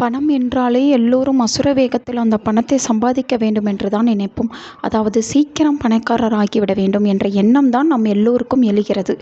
பணம் என்றாலே எல்லோரும் அசுர வேகத்தில் அந்த பணத்தை சம்பாதிக்க வேண்டும் என்று தான் நினைப்போம். அதாவது சீக்கிரம் பணக்காரர் ஆகிவிட வேண்டும் என்ற எண்ணம் தான் நம் எல்லோருக்கும் எழுகிறது.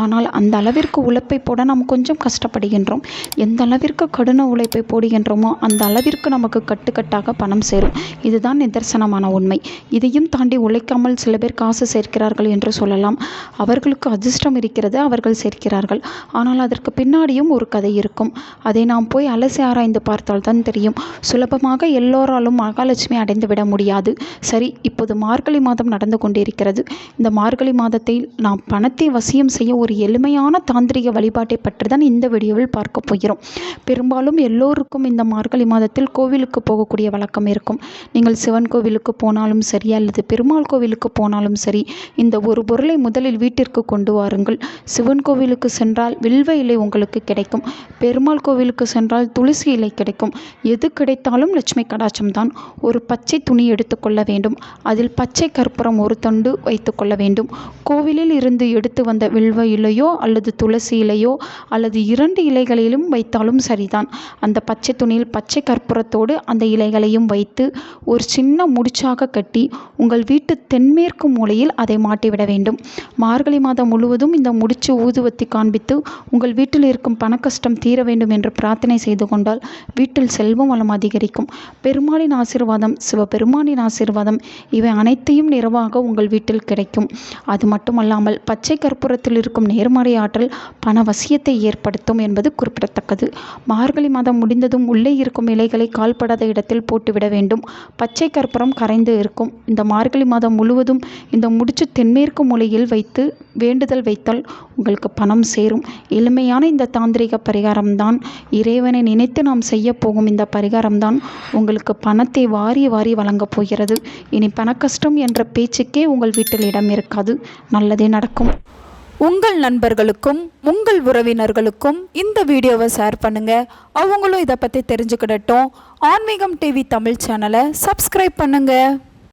ஆனால் அந்த அளவிற்கு உழைப்பை போட நாம் கொஞ்சம் கஷ்டப்படுகின்றோம். எந்த அளவிற்கு கடின உழைப்பை போடுகின்றோமோ அந்த அளவிற்கு நமக்கு கட்டுக்கட்டாக பணம் சேரும். இதுதான் நிதர்சனமான உண்மை. இதையும் தாண்டி உழைக்காமல் சில பேர் காசு சேர்க்கிறார்கள் என்று சொல்லலாம். அவர்களுக்கு அதிர்ஷ்டம் இருக்கிறது அவர்கள் சேர்க்கிறார்கள். ஆனால் அதற்கு பின்னாடியும் ஒரு கதை இருக்கும். அதை நாம் போய் அலசி ஆராய்ந்து பார்த்தால் பார்த்தால்தான் தெரியும். சுலபமாக எல்லோராலும் மகாலட்சுமி அடைந்து விட முடியாது. சரி இப்போது மார்கழி மாதம் நடந்து கொண்டிருக்கிறது. இந்த மார்கழி மாதத்தை நாம் பணத்தை வசியம் செய்ய ஒரு எளிமையான தாந்திரிக வழிபாட்டை பற்றி தான் இந்த வீடியோவில் பார்க்க போகிறோம். பெரும்பாலும் எல்லோருக்கும் இந்த மார்கழி மாதத்தில் கோவிலுக்கு போகக்கூடிய வழக்கம் இருக்கும். நீங்கள் சிவன் கோவிலுக்கு போனாலும் சரி அல்லது பெருமாள் கோவிலுக்கு போனாலும் சரி இந்த ஒரு பொருளை முதலில் வீட்டிற்கு கொண்டு வாருங்கள். சிவன் கோவிலுக்கு சென்றால் வில்வ இலை உங்களுக்கு கிடைக்கும். பெருமாள் கோவிலுக்கு சென்றால் துளசி இலை கிடைக்கும். எது கிடைத்தாலும் லட்சுமி கடாட்சம் தான் ஒரு பச்சை துணி எடுத்துக்கொள்ள வேண்டும். அதில் பச்சை கற்பூரம் ஒரு தண்டு வைத்துக்கொள்ள வேண்டும். கோவிலில் இருந்து எடுத்து வந்த வில்வ இலையோ அல்லது துளசி இலையோ அல்லது இரண்டு இலைகளிலும் வைத்தாலும் சரிதான். அந்த பச்சை துணியில் பச்சை கற்பூரத்தோடு அந்த இலைகளையும் வைத்து ஒரு சின்ன முடிச்சாக கட்டி உங்கள் வீட்டு தென்மேற்கு மூலையில் அதை மாட்டிவிட வேண்டும். மார்கழி மாதம் முழுவதும் இந்த முடிச்சு ஊதுவத்தி காண்பித்து உங்கள் வீட்டில் இருக்கும் பணக்கஷ்டம் தீர வேண்டும் என்று பிரார்த்தனை செய்து கொண்டால் வீட்டில் செல்வம் வளம் அதிகரிக்கும். பெருமாளின் ஆசீர்வாதம் சிவபெருமானின் ஆசீர்வாதம் இவை அனைத்தையும் நிறைவாக உங்கள் வீட்டில் கிடைக்கும். அது மட்டுமல்லாமல் பச்சை கற்பூரத்தில் இருக்கும் நேர்மறை ஆற்றல் பண வசியத்தை ஏற்படுத்தும் என்பது குறிப்பிடத்தக்கது. மார்கழி மாதம் முடிந்ததும் உள்ளே இருக்கும் இலைகளை கால்படாத இடத்தில் போட்டுவிட வேண்டும். பச்சை கற்பூரம் கரைந்து இருக்கும். இந்த மார்கழி மாதம் முழுவதும் இந்த முடிச்சு தென்மேற்கு மூலையில் வைத்து வேண்டுதல் வைத்தால் உங்களுக்கு பணம் சேரும். எளிமையான இந்த தாந்திரிக பரிகாரம்தான். இறைவனை நினைத்து நாம் செய்ய போகும் இந்த பரிகாரம்தான் உங்களுக்கு பணத்தை வாரி வாரி வழங்கப் போகிறது. இனி பணக்கஷ்டம் என்ற பேச்சுக்கே உங்கள் வீட்டில் இடம் இருக்காது. நல்லதே நடக்கும். உங்கள் நண்பர்களுக்கும் உங்கள் உறவினர்களுக்கும் இந்த வீடியோவை ஷேர் பண்ணுங்க. அவங்களும் இதை பற்றி தெரிஞ்சுக்கிடட்டும். ஆன்மீகம் டிவி தமிழ் சேனலை சப்ஸ்கிரைப் பண்ணுங்க.